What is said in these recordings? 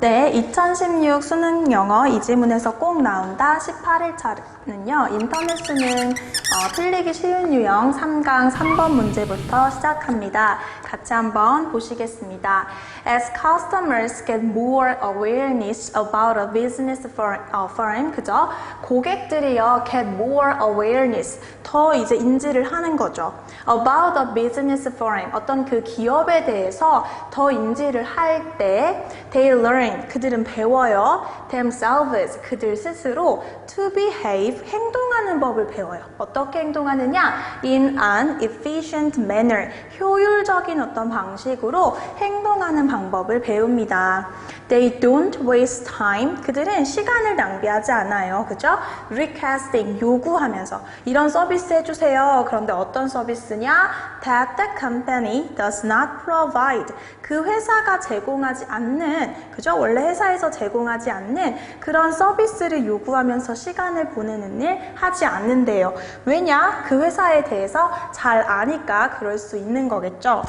네, 2016 수능 영어 이 지문에서 꼭 나온다. 18일 차 는요. 인터넷 수능 어, 틀리기 쉬운 유형 3강 3번 문제부터 시작합니다. 같이 한번 보시겠습니다. As customers get more awareness about a business 어, firm 그죠? 고객들이요 get more awareness 더 이제 인지를 하는 거죠. About a business firm 어떤 그 기업에 대해서 더 인지를 할 때 they learn 그들은 배워요. themselves 그들 스스로 to behave 행동하는 법을 배워요. 어떻게 행동하느냐? in an efficient manner 효율적인 어떤 방식으로 행동하는 방법을 배웁니다. They don't waste time. 그들은 시간을 낭비하지 않아요. 그죠? Requesting 요구하면서 이런 서비스 해주세요. 그런데 어떤 서비스냐? That the company does not provide. 그 회사가 제공하지 않는 그죠? 원래 회사에서 제공하지 않는 그런 서비스를 요구하면서 시간을 보 내는 일 하지 않는데요. 왜냐? 그 회사에 대해서 잘 아니까 그럴 수 있는 거겠죠.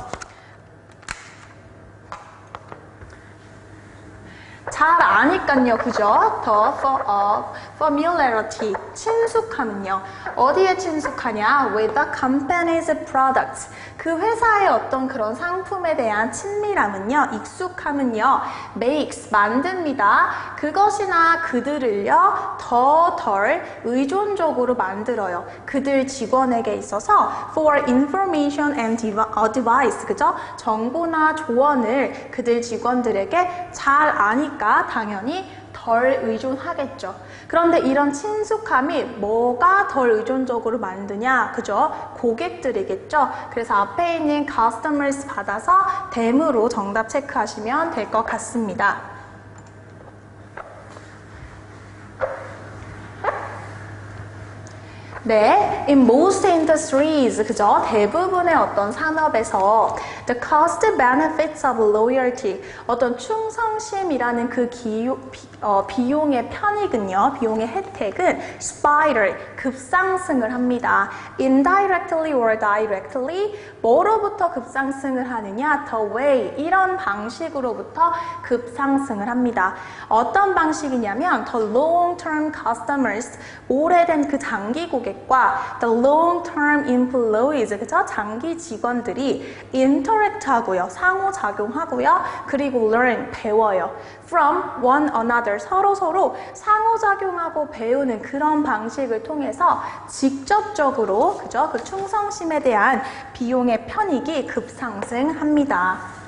잘 아니깐요, 그죠? 더 for, uh, familiarity, 친숙함은요. 어디에 친숙하냐? With the company's products. 그 회사의 어떤 그런 상품에 대한 친밀함은요, 익숙함은요, makes, 만듭니다. 그것이나 그들을요, 더 덜 의존적으로 만들어요. 그들 직원에게 있어서 for information and advice, 그죠? 정보나 조언을 그들 직원들에게 잘 아니까 당연히 덜 의존하겠죠. 그런데 이런 친숙함이 뭐가 덜 의존적으로 만드냐? 그죠? 고객들이겠죠? 그래서 앞에 있는 customers 받아서 댐으로 정답 체크하시면 될 것 같습니다. 네, in most industries, 그죠? 대부분의 어떤 산업에서 the cost benefits of loyalty, 어떤 충성심이라는 그 기요, 비, 어, 비용의 편익은요, 비용의 혜택은 spiral, 급상승을 합니다. indirectly or directly, 뭐로부터 급상승을 하느냐? the way, 이런 방식으로부터 급상승을 합니다. 어떤 방식이냐면 the long-term customers, 오래된 그 장기 고객 고객과 the long-term employees, 그죠? 장기 직원들이 interact 하고요. 상호작용하고요. 그리고 learn, 배워요. from one another, 서로 서로 상호작용하고 배우는 그런 방식을 통해서 직접적으로, 그죠? 그 충성심에 대한 비용의 편익이 급상승합니다.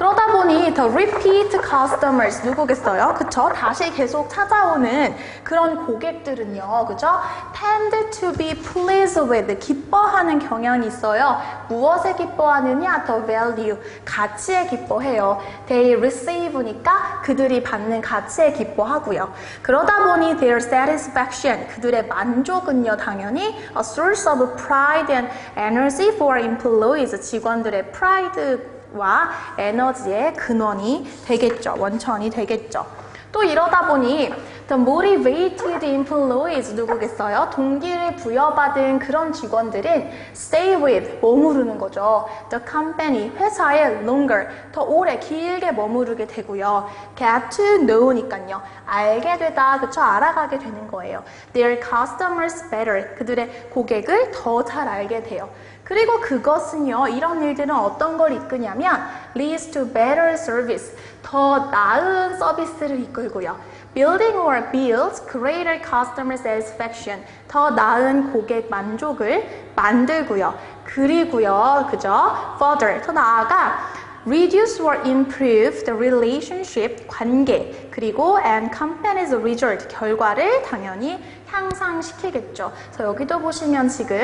그러다 보니 the repeat customers 누구겠어요? 그쵸? 다시 계속 찾아오는 그런 고객들은요, 그죠? tend to be pleased with 기뻐하는 경향이 있어요. 무엇에 기뻐하느냐? the value 가치에 기뻐해요. they receive니까 그들이 받는 가치에 기뻐하고요. 그러다 보니 their satisfaction 그들의 만족은요, 당연히 a source of pride and energy for employees 직원들의 pride 와 에너지의 근원이 되겠죠. 원천이 되겠죠. 또 이러다 보니 the motivated employees 누구겠어요? 동기를 부여받은 그런 직원들은 stay with 머무르는 거죠. the company 회사에 longer 더 오래 길게 머무르게 되고요. get to know니까요. 알게 되다 그쵸 알아가게 되는 거예요. their customers better 그들의 고객을 더 잘 알게 돼요. 그리고 그것은요, 이런 일들은 어떤 걸 이끄냐면 leads to better service, 더 나은 서비스를 이끌고요. building or builds greater customer satisfaction, 더 나은 고객 만족을 만들고요. 그리고요, 그죠? further, 더 나아가 reduce or improve the relationship, 관계, 그리고 and company's result, 결과를 당연히 향상시키겠죠. 그래서 여기도 보시면 지금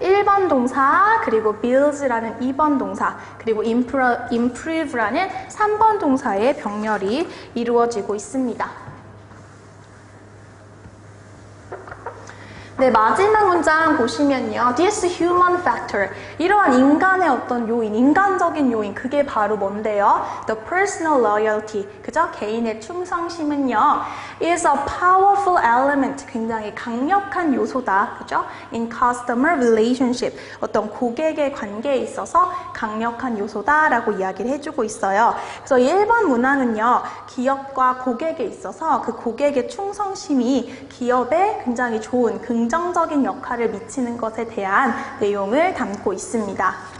1번 동사, 그리고 builds라는 2번 동사, 그리고 improve라는 3번 동사의 병렬이 이루어지고 있습니다. 네, 마지막 문장 보시면요. This human factor. 이러한 인간의 어떤 요인, 인간적인 요인, 그게 바로 뭔데요? The personal loyalty. 그죠? 개인의 충성심은요. is a powerful element. 굉장히 강력한 요소다. 그죠? In customer relationship. 어떤 고객의 관계에 있어서 강력한 요소다라고 이야기를 해주고 있어요. 그래서 1번 문항은요. 기업과 고객에 있어서 그 고객의 충성심이 기업에 굉장히 좋은 긍 정적인 역할을 미치는 것에 대한 내용을 담고 있습니다.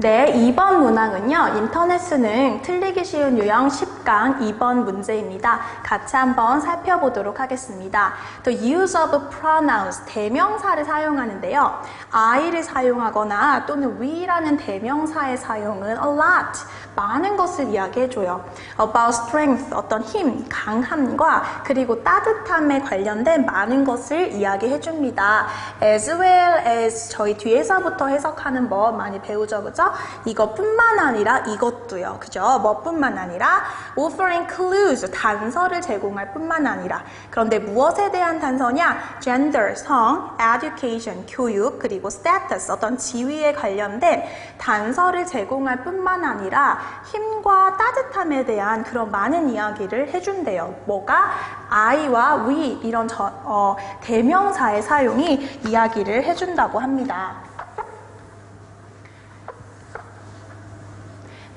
네, 2번 문항은요. 인터넷 수능 틀리기 쉬운 유형 10강 2번 문제입니다. 같이 한번 살펴보도록 하겠습니다. The use of pronouns, 대명사를 사용하는데요. I를 사용하거나 또는 we라는 대명사의 사용은 a lot, 많은 것을 이야기해줘요. About strength, 어떤 힘, 강함과 그리고 따뜻함에 관련된 많은 것을 이야기해줍니다. As well as 저희 뒤에서부터 해석하는 법 많이 배우죠, 그죠? 이것뿐만 아니라 이것도요. 그죠? 뭐뿐만 아니라 offering clues, 단서를 제공할 뿐만 아니라 그런데 무엇에 대한 단서냐? gender, 성, education, 교육, 그리고 status, 어떤 지위에 관련된 단서를 제공할 뿐만 아니라 힘과 따뜻함에 대한 그런 많은 이야기를 해준대요. 뭐가? I와 we 이런 저, 어, 대명사의 사용이 이야기를 해준다고 합니다.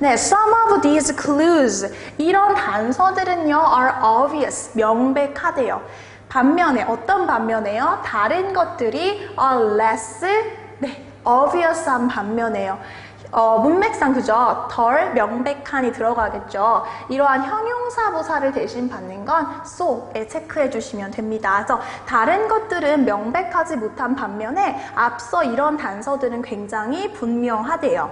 네, some of these clues 이런 단서들은요 are obvious 명백하대요. 반면에 어떤 반면에요? 다른 것들이 are less 네, obvious한 반면에요. 어, 문맥상 그죠? 덜 명백한이 들어가겠죠. 이러한 형용사 부사를 대신 받는 건 so에 체크해 주시면 됩니다. 그래서 다른 것들은 명백하지 못한 반면에 앞서 이런 단서들은 굉장히 분명하대요.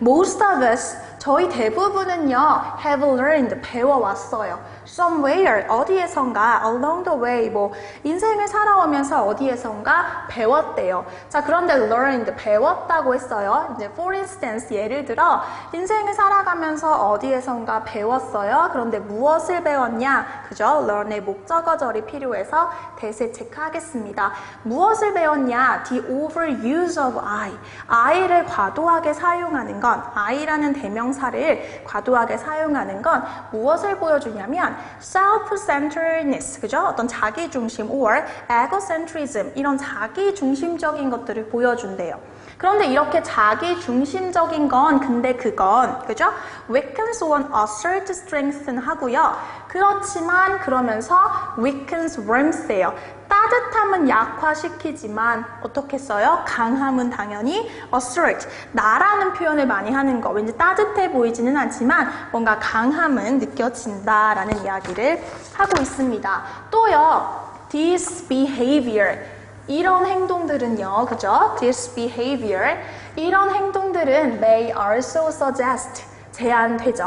Most of us, 저희 대부분은요, have learned, 배워왔어요. somewhere, 어디에선가, along the way, 뭐, 인생을 살아오면서 어디에선가 배웠대요. 자, 그런데 learned, 배웠다고 했어요. 이제, for instance, 예를 들어, 인생을 살아가면서 어디에선가 배웠어요. 그런데 무엇을 배웠냐? 그죠? learn의 목적어절이 필요해서 대세 체크하겠습니다. 무엇을 배웠냐? The overuse of I. I를 과도하게 사용하는 것. 건 I라는 대명사를 과도하게 사용하는 건 무엇을 보여주냐면 self-centeredness, 그죠? 어떤 자기중심 or egocentrism 이런 자기중심적인 것들을 보여준대요. 그런데 이렇게 자기 중심적인 건 근데 그건 그죠? weakens one assert strengthen 하고요. 그렇지만 그러면서 weakens warmth예요. 따뜻함은 약화시키지만 어떻게 써요? 강함은 당연히 assert 나라는 표현을 많이 하는 거 왠지 따뜻해 보이지는 않지만 뭔가 강함은 느껴진다라는 이야기를 하고 있습니다. 또요 this behavior 이런 행동들은요, 그죠? This behavior 이런 행동들은 may also suggest 제한되죠.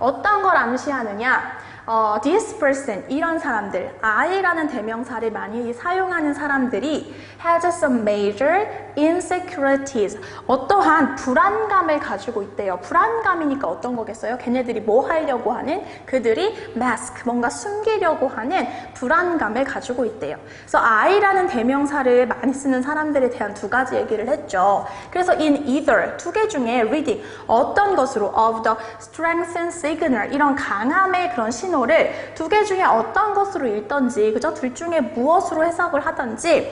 어떤 걸 암시하느냐? 어, this person 이런 사람들 I라는 대명사를 많이 사용하는 사람들이 has some major insecurities 어떠한 불안감을 가지고 있대요. 불안감이니까 어떤 거겠어요? 걔네들이 뭐 하려고 하는 그들이 mask 뭔가 숨기려고 하는 불안감을 가지고 있대요. 그래서 I라는 대명사를 많이 쓰는 사람들에 대한 두 가지 얘기를 했죠. 그래서 in either 두 개 중에 reading 어떤 것으로 of the strength and signal 이런 강함의 그런 신 신호를 두 개 중에 어떤 것으로 읽던지 그죠? 둘 중에 무엇으로 해석을 하던지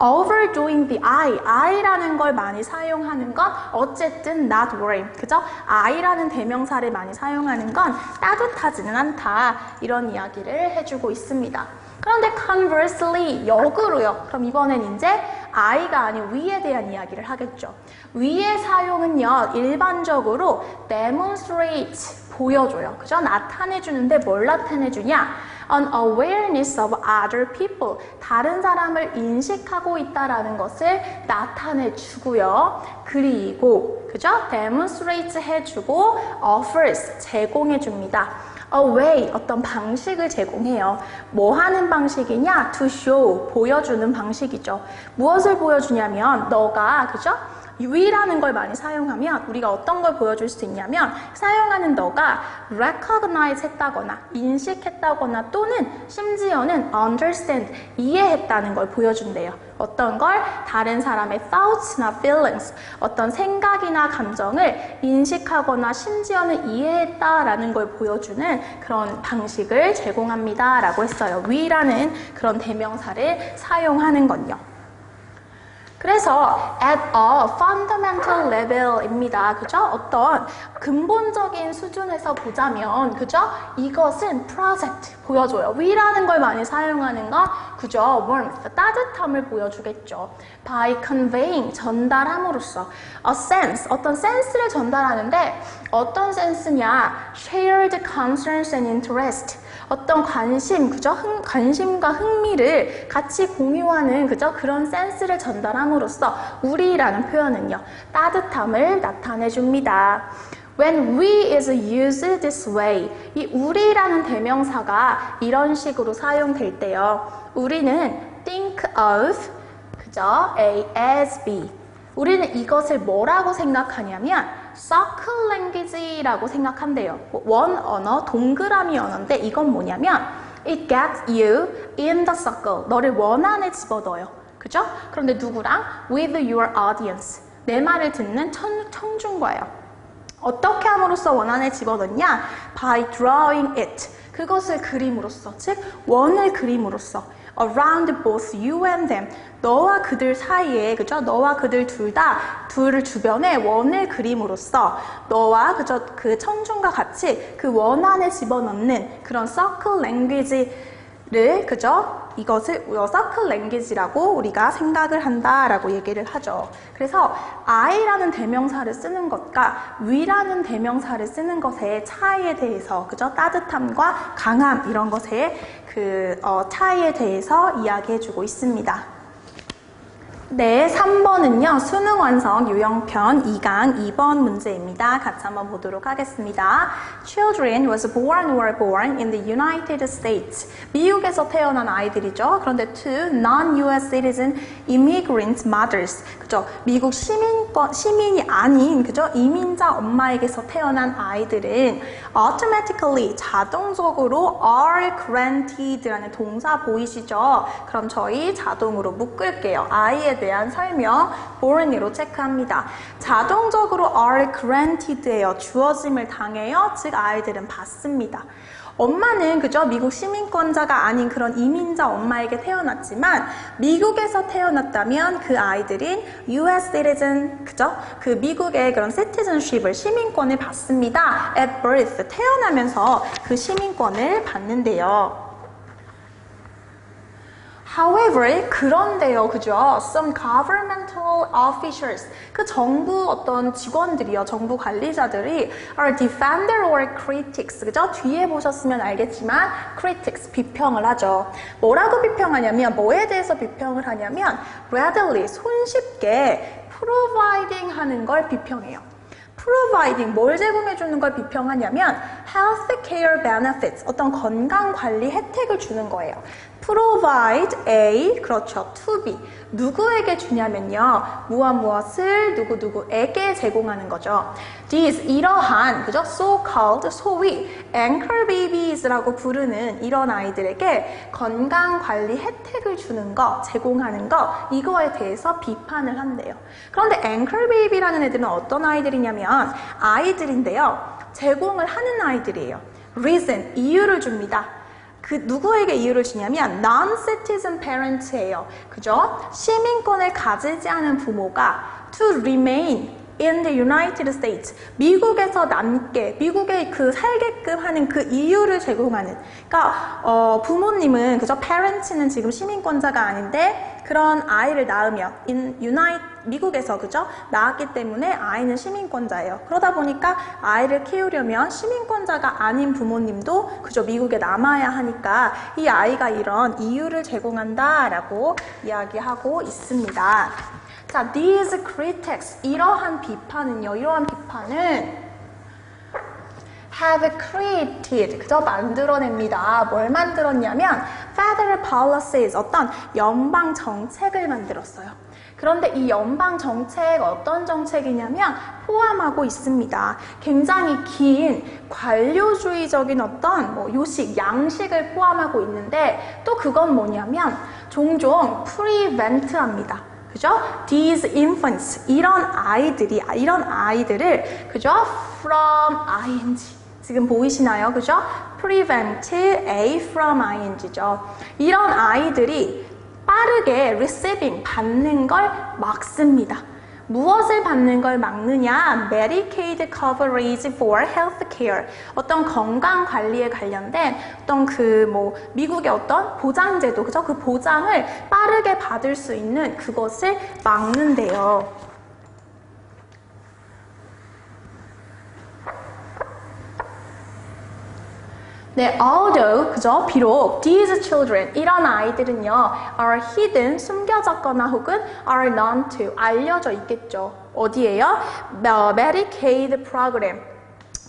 overdoing the I, I라는 걸 많이 사용하는 건 어쨌든 not warm, 그죠? I라는 대명사를 많이 사용하는 건 따뜻하지는 않다 이런 이야기를 해주고 있습니다. 그런데 conversely 역으로요. 그럼 이번엔 이제 I가 아닌 위에 대한 이야기를 하겠죠. 위의 사용은요 일반적으로 demonstrate 보여줘요. 그죠? 나타내주는데 뭘 나타내주냐? An awareness of other people. 다른 사람을 인식하고 있다라는 것을 나타내주고요. 그리고, 그죠? demonstrate 해주고, offers, 제공해줍니다. a way, 어떤 방식을 제공해요. 뭐 하는 방식이냐? to show, 보여주는 방식이죠. 무엇을 보여주냐면, 너가, 그죠? We라는 걸 많이 사용하면 우리가 어떤 걸 보여줄 수 있냐면 사용하는 너가 recognize 했다거나 인식했다거나 또는 심지어는 understand 이해했다는 걸 보여준대요. 어떤 걸 다른 사람의 thoughts나 feelings 어떤 생각이나 감정을 인식하거나 심지어는 이해했다라는 걸 보여주는 그런 방식을 제공합니다라고 했어요. we라는 그런 대명사를 사용하는 건요. 그래서 at a fundamental level입니다. 그죠? 어떤 근본적인 수준에서 보자면, 그죠? 이것은 project 보여줘요. we라는 걸 많이 사용하는 거, 그죠? warmth, 따뜻함을 보여주겠죠. by conveying, 전달함으로써. a sense, 어떤 센스를 전달하는데, 어떤 센스냐? shared concerns and interest. 어떤 관심, 그죠? 흥, 관심과 흥미를 같이 공유하는 그죠? 그런 센스를 전달함으로써 우리라는 표현은요. 따뜻함을 나타내 줍니다. When we is used this way, 이 우리라는 대명사가 이런 식으로 사용될 때요. 우리는 think of, 그죠? A as B. 우리는 이것을 뭐라고 생각하냐면 circle language라고 생각한대요. 원 언어, 동그라미 언어인데 이건 뭐냐면 it gets you in the circle. 너를 원 안에 집어넣어요. 그죠? 그런데 누구랑? with your audience. 내 말을 듣는 청, 청중과요. 어떻게 함으로써 원 안에 집어넣냐? by drawing it. 그것을 그림으로써, 즉 원을 그림으로써 around both you and them. 너와 그들 사이에 그죠? 너와 그들 둘 다둘 주변에 원을 그림으로써 너와 그저 그 청중과 같이 그 원 안에 집어넣는 그런 circle language 를 그죠? 이것을 서클 랭귀지라고 우리가 생각을 한다라고 얘기를 하죠. 그래서 I라는 대명사를 쓰는 것과 위라는 대명사를 쓰는 것의 차이에 대해서 그죠? 따뜻함과 강함 이런 것의 그 어, 차이에 대해서 이야기해주고 있습니다. 네, 3번은요. 수능 완성 유형편 2강 2번 문제입니다. 같이 한번 보도록 하겠습니다. Children was born or born in the United States. 미국에서 태어난 아이들이죠. 그런데 to non-US citizen immigrant mothers. 그죠? 미국 시민권, 시민이 아닌, 그죠? 이민자 엄마에게서 태어난 아이들은 automatically 자동적으로 are granted라는 동사 보이시죠? 그럼 저희 자동으로 묶을게요. 아이에 대한 설명 born으로 체크합니다. 자동적으로 are granted예요. 주어짐을 당해요. 즉 아이들은 받습니다. 엄마는 그죠 미국 시민권자가 아닌 그런 이민자 엄마에게 태어났지만 미국에서 태어났다면 그 아이들은 U.S. citizen 그죠 그 미국의 그런 citizenship을 시민권을 받습니다. at birth 태어나면서 그 시민권을 받는데요. However, 그런데요, 그죠? Some governmental officials, 그 정부 어떤 직원들이요, 정부 관리자들이 are defender or critics, 그죠? 뒤에 보셨으면 알겠지만 critics, 비평을 하죠. 뭐라고 비평하냐면, 뭐에 대해서 비평을 하냐면 readily, 손쉽게 providing 하는 걸 비평해요. providing 뭘 제공해 주는 걸 비평하냐면 health care benefits 어떤 건강 관리 혜택을 주는 거예요. Provide a 그렇죠 to be 누구에게 주냐면요 무엇 무엇을 누구 누구에게 제공하는 거죠. these 이러한 그죠 so called 소위 anchor babies라고 부르는 이런 아이들에게 건강 관리 혜택을 주는 거 제공하는 거 이거에 대해서 비판을 한대요. 그런데 anchor baby라는 애들은 어떤 아이들이냐면 아이들인데요 제공을 하는 아이들이에요. reason 이유를 줍니다. 그 누구에게 이유를 주냐면 non-citizen parent예요. 그죠? 시민권을 가지지 않은 부모가 to remain in the United States 미국에서 남게 미국에 그 살게끔 하는 그 이유를 제공하는 그러니까 어, 부모님은 그죠 parents는 지금 시민권자가 아닌데 그런 아이를 낳으면 in United 미국에서 그죠 낳았기 때문에 아이는 시민권자예요. 그러다 보니까 아이를 키우려면 시민권자가 아닌 부모님도 그저 미국에 남아야 하니까 이 아이가 이런 이유를 제공한다라고 이야기하고 있습니다. 자, these critics 이러한 비판은요. 이러한 비판은 have created 그저 만들어냅니다. 뭘 만들었냐면 federal policies 어떤 연방 정책을 만들었어요. 그런데 이 연방 정책 어떤 정책이냐면 포함하고 있습니다. 굉장히 긴 관료주의적인 어떤 뭐 요식, 양식을 포함하고 있는데 또 그건 뭐냐면 종종 prevent합니다. 그죠? These infants 이런 아이들이 이런 아이들을 그죠? From ing 지금 보이시나요? 그죠? prevent a from ing죠. 이런 아이들이 빠르게 receiving 받는 걸 막습니다. 무엇을 받는 걸 막느냐? Medicaid coverage for healthcare. 어떤 건강 관리에 관련된 어떤 그 뭐 미국의 어떤 보장제도, 그죠? 그 보장을 빠르게 받을 수 있는 그것을 막는데요. 네, although, 그죠? 비록 these children, 이런 아이들은요, are hidden, 숨겨졌거나 혹은 are known to, 알려져 있겠죠. 어디에요? 어, Medicaid program.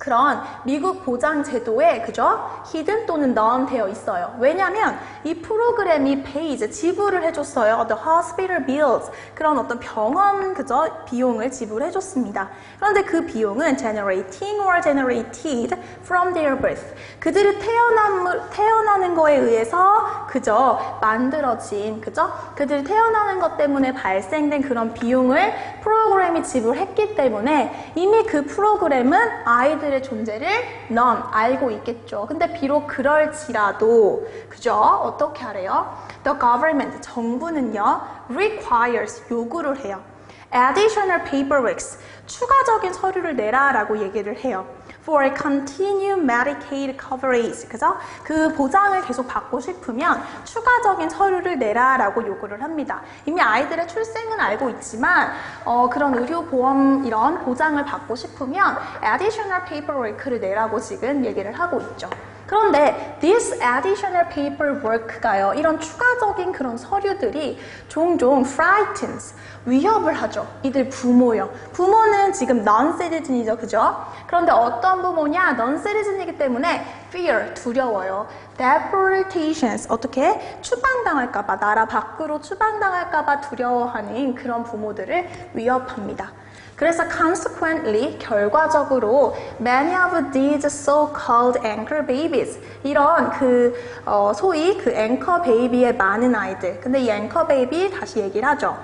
그런 미국 보장 제도에 그죠? 히든 또는 known 되어 있어요. 왜냐하면 이 프로그램이 pays 지불을 해줬어요. The hospital bills 그런 어떤 병원 그죠? 비용을 지불해 줬습니다. 그런데 그 비용은 generating or generated from their birth 그들이 태어남, 태어나는 거에 의해서 그죠? 만들어진 그죠? 그들이 태어나는 것 때문에 발생된 그런 비용을 프로그램이 지불했기 때문에 이미 그 프로그램은 아이들 아이들의 존재를 넌 알고 있겠죠. 근데 비록 그럴지라도 그죠? 어떻게 하래요? The government 정부는요 requires 요구를 해요. additional paperworks 추가적인 서류를 내라라고 얘기를 해요. For continued Medicaid coverage. 그래서 그 보장을 계속 받고 싶으면 추가적인 서류를 내라라고 요구를 합니다. 이미 아이들의 출생은 알고 있지만 어, 그런 의료보험 이런 보장을 받고 싶으면 additional paperwork를 내라고 지금 얘기를 하고 있죠. 그런데 this additional paperwork가요. 이런 추가적인 그런 서류들이 종종 frightens 위협을 하죠. 이들 부모요. 부모는 지금 non-citizen이죠. 그죠? 그런데 어떤 부모냐? non-citizen이기 때문에 fear, 두려워요. deportations, 어떻게? 추방당할까봐, 나라 밖으로 추방당할까봐 두려워하는 그런 부모들을 위협합니다. 그래서 consequently 결과적으로 many of these so-called anchor babies 이런 그 어, 소위 그 앵커 베이비의 많은 아이들 근데 이 앵커 베이비 다시 얘기를 하죠.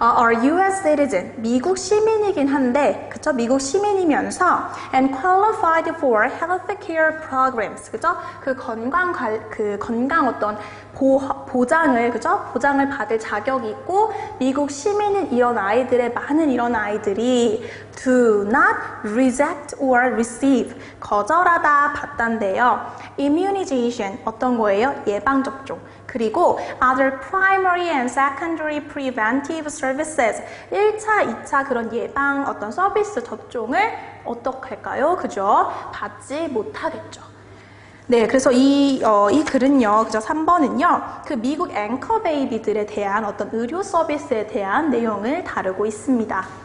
어, are U.S. citizen, 미국 시민이긴 한데, 그쵸? 미국 시민이면서 and qualified for healthcare programs, 그죠? 그 건강 관, 그 건강 어떤 보, 보장을, 그죠? 보장을 받을 자격이 있고, 미국 시민인 이런 아이들의 많은 이런 아이들이 do not reject or receive, 거절하다, 받단데요. immunization, 어떤 거예요? 예방 접종. 그리고 other primary and secondary preventive services 1차, 2차 그런 예방 어떤 서비스 접종을 어떻게 할까요? 그죠? 받지 못하겠죠. 네, 그래서 이, 어, 이 글은요, 그죠? 3번은요, 그 미국 앵커 베이비들에 대한 어떤 의료 서비스에 대한 내용을 다루고 있습니다.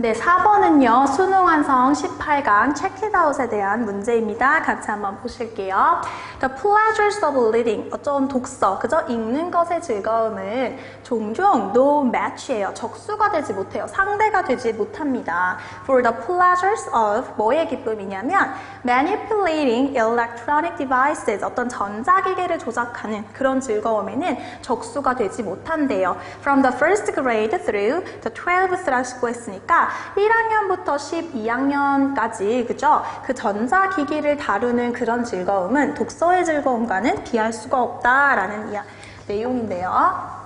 네, 4번은요. 수능 완성 18강 체크아웃에 대한 문제입니다. 같이 한번 보실게요. The pleasures of reading, 어떤 독서, 그저 읽는 것의 즐거움은 종종 no match예요. 적수가 되지 못해요. 상대가 되지 못합니다. For the pleasures of 뭐의 기쁨이냐면 manipulating electronic devices, 어떤 전자기계를 조작하는 그런 즐거움에는 적수가 되지 못한대요. From the first grade through the 12th라고 수고했으니까 1학년부터 12학년까지 그죠? 그 전자기기를 다루는 그런 즐거움은 독서의 즐거움과는 비할 수가 없다라는 내용인데요.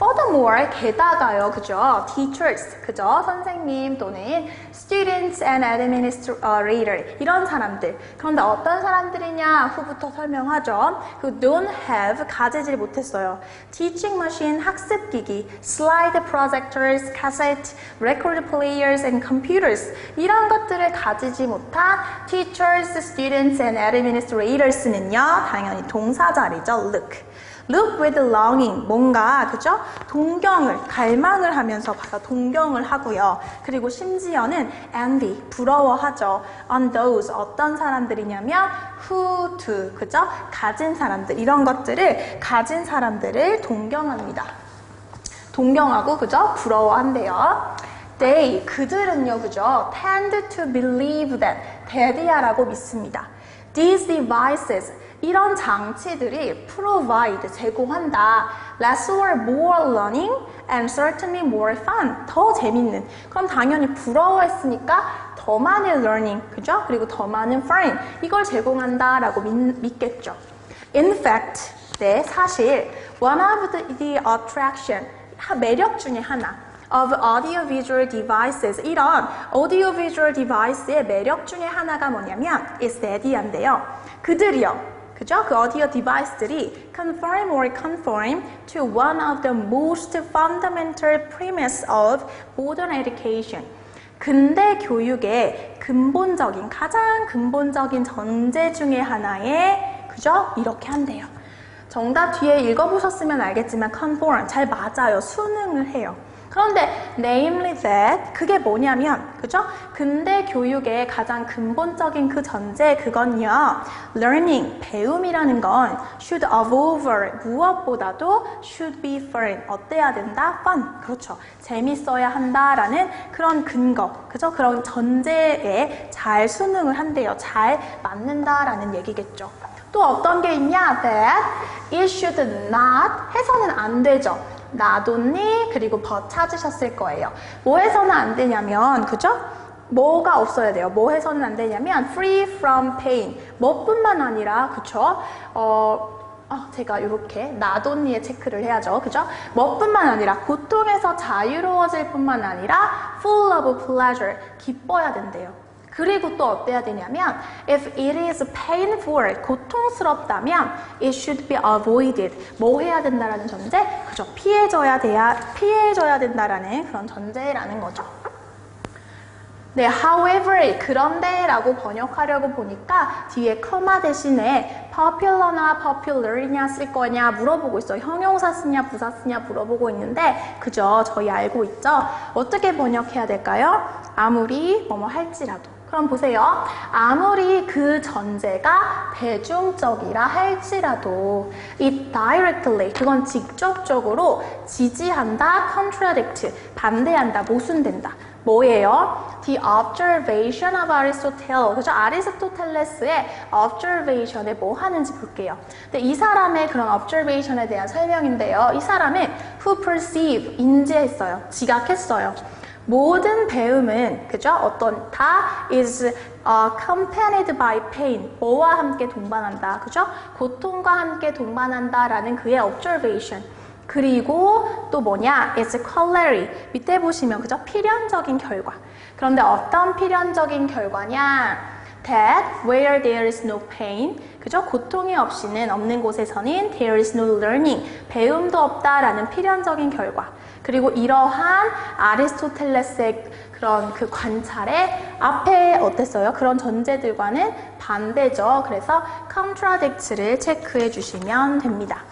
Furthermore, 게다가요, 그죠? Teachers, 그죠? 선생님 또는 Students and Administrator 이런 사람들. 그런데 어떤 사람들이냐 후부터 설명하죠. 그 don't have 가지질 못했어요. Teaching machine 학습기기, slide projectors, cassette, record players, and computers 이런 것들을 가지지 못한 teachers, students, and administrators는요 당연히 동사 자리죠. Look. Look with longing 뭔가 그죠? 동경을 갈망을 하면서 봐서 동경을 하고요. 그리고 심지어는 envy 부러워하죠. on those 어떤 사람들이냐면 who do 그죠? 가진 사람들 이런 것들을 가진 사람들을 동경합니다. 동경하고 그죠? 부러워한대요. They 그들은요 그죠? tend to believe that 대디야라고 믿습니다. These devices 이런 장치들이 provide 제공한다. less or more learning and certainly more fun 더 재밌는 그럼 당연히 부러워했으니까 더 많은 learning 그죠? 그리고 더 많은 fun 이걸 제공한다 라고 믿, 믿겠죠. In fact 네 사실 one of the, the attraction 매력 중에 하나 of audiovisual devices 이런 audiovisual device의 매력 중에 하나가 뭐냐면 is that이한데요. 그들이요. 그죠? 그 audio device들이 conform or conform to one of the most fundamental premise of modern education. 근대 교육의 근본적인 가장 근본적인 전제 중에 하나에 그죠? 이렇게 한대요. 정답 뒤에 읽어보셨으면 알겠지만 conform 잘 맞아요. 수능을 해요. 그런데 namely that 그게 뭐냐면 그죠? 근대 교육의 가장 근본적인 그 전제 그건요. learning 배움이라는 건 should over 무엇보다도 should be fun 어때야 된다? fun 그렇죠. 재밌어야 한다라는 그런 근거 그죠? 그런 전제에 잘 수능을 한대요. 잘 맞는다라는 얘기겠죠. 또 어떤 게 있냐? that it should not 해서는 안 되죠. 나돈니 그리고 버 찾으셨을 거예요. 뭐 해서는 안 되냐면 그죠? 뭐가 없어야 돼요. 뭐 해서는 안 되냐면 free from pain. 뭐뿐만 아니라 그쵸? 어, 어, 제가 이렇게 나돈니에 체크를 해야죠. 그죠? 뭐뿐만 아니라 고통에서 자유로워질 뿐만 아니라 full of pleasure. 기뻐야 된대요. 그리고 또 어때야 되냐면 if it is painful 고통스럽다면 it should be avoided 뭐 해야 된다라는 전제 그죠 피해져야 돼야 피해져야 된다라는 그런 전제라는 거죠. 네, however, 그런데라고 번역하려고 보니까 뒤에 커마 대신에 popular나 popular이냐 쓸 거냐 물어보고 있어요. 형용사 쓰냐 부사 쓰냐 물어보고 있는데 그죠? 저희 알고 있죠? 어떻게 번역해야 될까요? 아무리 뭐뭐 할지라도 그럼 보세요. 아무리 그 전제가 대중적이라 할지라도 it directly 그건 직접적으로 지지한다, contradict 반대한다, 모순된다. 뭐예요? The observation of Aristotle. 그죠? 아리스토텔레스의 observation에 뭐 하는지 볼게요. 근데 이 사람의 그런 observation에 대한 설명인데요. 이 사람은 who perceive, 인지했어요. 지각했어요. 모든 배움은 그죠? 어떤 다 is uh, accompanied by pain 뭐와 함께 동반한다 그죠? 고통과 함께 동반한다라는 그의 observation 그리고 또 뭐냐 is corollary 밑에 보시면 그죠? 필연적인 결과 그런데 어떤 필연적인 결과냐 that where there is no pain 그죠? 고통이 없이는 없는 곳에서는 there is no learning 배움도 없다라는 필연적인 결과 그리고 이러한 아리스토텔레스의 그런 그 관찰에 앞에 어땠어요? 그런 전제들과는 반대죠. 그래서 contradict를 체크해 주시면 됩니다.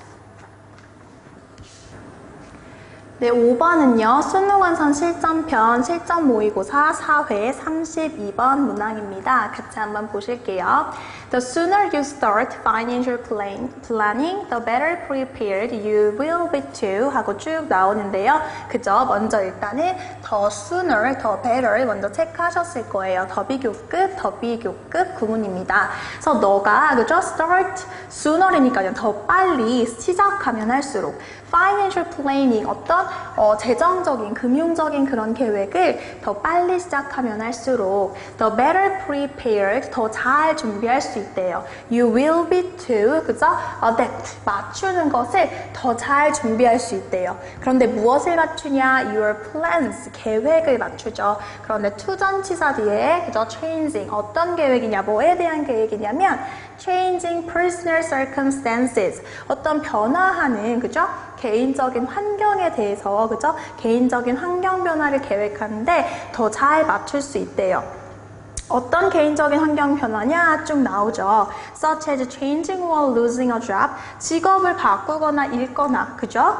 네, 5번은요. 수능완성 실전편 실전 모의고사 4회 32번 문항입니다. 같이 한번 보실게요. The sooner you start financial plan, planning, the better prepared you will be to 하고 쭉 나오는데요. 그죠? 먼저 일단은 더 sooner, 더 better 먼저 체크하셨을 거예요. 더 비교급, 더 비교급 구문입니다. 그래서 너가 그죠? start sooner이니까요. 더 빨리 시작하면 할수록 financial planning 어떤 어, 재정적인 금융적인 그런 계획을 더 빨리 시작하면 할수록 the better prepared 더 잘 준비할 수 있대요. You will be to 그죠? adapt 맞추는 것을 더 잘 준비할 수 있대요. 그런데 무엇을 맞추냐? Your plans 계획을 맞추죠. 그런데 투전치사 뒤에 그죠? changing 어떤 계획이냐? 뭐에 대한 계획이냐면 changing personal circumstances 어떤 변화하는 그죠? 개인적인 환경에 대해서 그죠? 개인적인 환경 변화를 계획하는데 더 잘 맞출 수 있대요. 어떤 개인적인 환경 변화냐 쭉 나오죠. Such as changing or losing a job. 직업을 바꾸거나 잃거나, 그죠?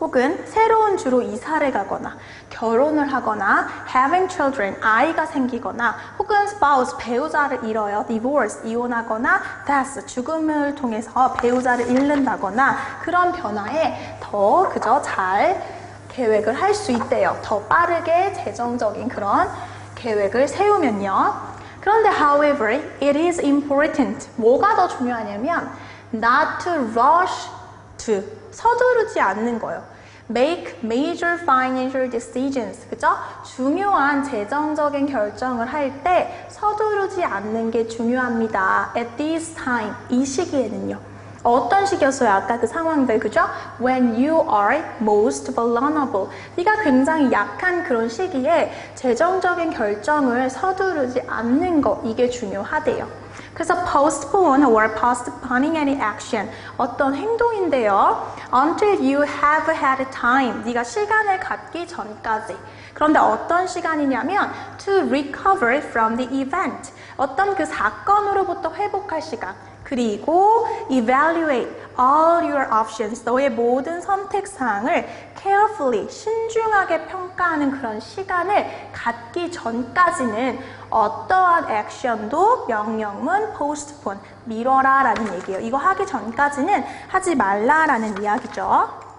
혹은 새로운 주로 이사를 가거나 결혼을 하거나 having children 아이가 생기거나 혹은 spouse 배우자를 잃어요 divorce 이혼하거나 death 죽음을 통해서 배우자를 잃는다거나 그런 변화에 더 그저 잘 계획을 할 수 있대요 더 빠르게 재정적인 그런 계획을 세우면요 그런데 however it is important 뭐가 더 중요하냐면 not to rush to 서두르지 않는 거예요. Make major financial decisions. 그죠? 중요한 재정적인 결정을 할 때 서두르지 않는 게 중요합니다. At this time. 이 시기에는요. 어떤 시기였어요? 아까 그 상황들, 그죠? When you are most vulnerable. 네가 굉장히 약한 그런 시기에 재정적인 결정을 서두르지 않는 거, 이게 중요하대요. 그래서 postpone or postponing any action 어떤 행동인데요. until you have had time 네가 시간을 갖기 전까지 그런데 어떤 시간이냐면 to recover from the event 어떤 그 사건으로부터 회복할 시간 그리고 evaluate all your options 너의 모든 선택 사항을 carefully 신중하게 평가하는 그런 시간을 갖기 전까지는 어떠한 액션도 명령문 postpone 미뤄라 라는 얘기예요. 이거 하기 전까지는 하지 말라라는 이야기죠.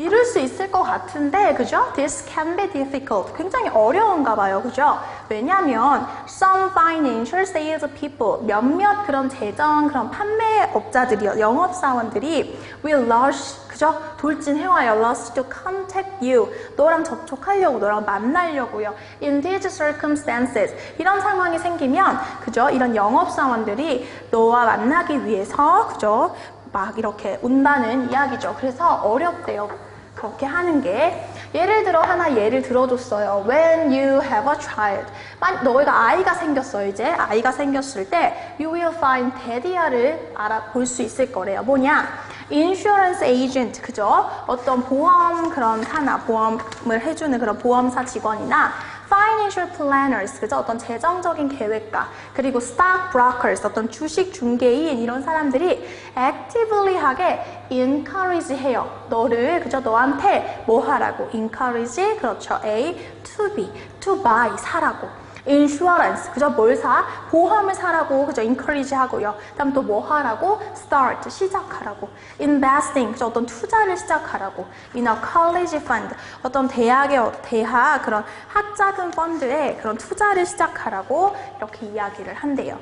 미룰 수 있을 것 같은데, 그죠? This can be difficult. 굉장히 어려운가 봐요, 그죠? 왜냐면 some financial sales people 몇몇 그런 재정 그런 판매업자들이요, 영업사원들이 will rush 그죠? 돌진해와요. rush to contact you. 너랑 접촉하려고, 너랑 만나려고요. In these circumstances. 이런 상황이 생기면, 그죠? 이런 영업사원들이 너와 만나기 위해서, 그죠? 막 이렇게 온다는 이야기죠. 그래서 어렵대요. 그렇게 하는 게 예를 들어 하나 예를 들어줬어요. When you have a child. 만 너희가 아이가 생겼어요. 이제 아이가 생겼을 때 you will find daddy야를 알아볼 수 있을 거래요. 뭐냐? insurance agent 그죠? 어떤 보험 그런 산나 보험을 해주는 그런 보험사 직원이나 financial planners, 그죠? 어떤 재정적인 계획가, 그리고 stock brokers, 어떤 주식 중개인, 이런 사람들이 actively 하게 encourage 해요. 너를, 그죠? 너한테 뭐 하라고? encourage, 그렇죠. A, to be, to buy, 사라고. 인슈어런스 그죠 뭘 사? 보험을 사라고 그죠 encourage 하고요. 그다음 또 뭐 하라고? start 시작하라고. investing 그죠 어떤 투자를 시작하라고. in a college fund 어떤 대학의 대학 그런 학자금 펀드에 그런 투자를 시작하라고 이렇게 이야기를 한대요.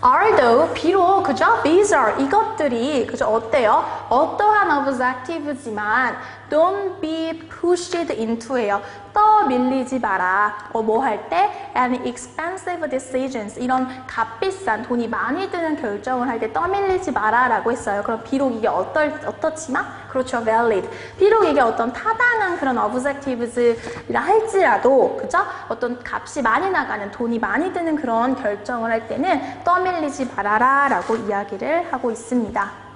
although 비록 그죠 these are 이것들이 그죠 어때요 어떠한 objective지만 don't be pushed into예요 떠밀리지 마라. 어, 뭐 할 때? And expensive decisions. 이런 값비싼 돈이 많이 드는 결정을 할 때 떠밀리지 마라라고 했어요. 그럼 비록 이게 어떨 어떻지만 그렇죠 valid. 비록 이게 어떤 타당한 그런 objectives라 할지라도 그죠? 어떤 값이 많이 나가는 돈이 많이 드는 그런 결정을 할 때는 떠밀리지 말아라 라고 이야기를 하고 있습니다.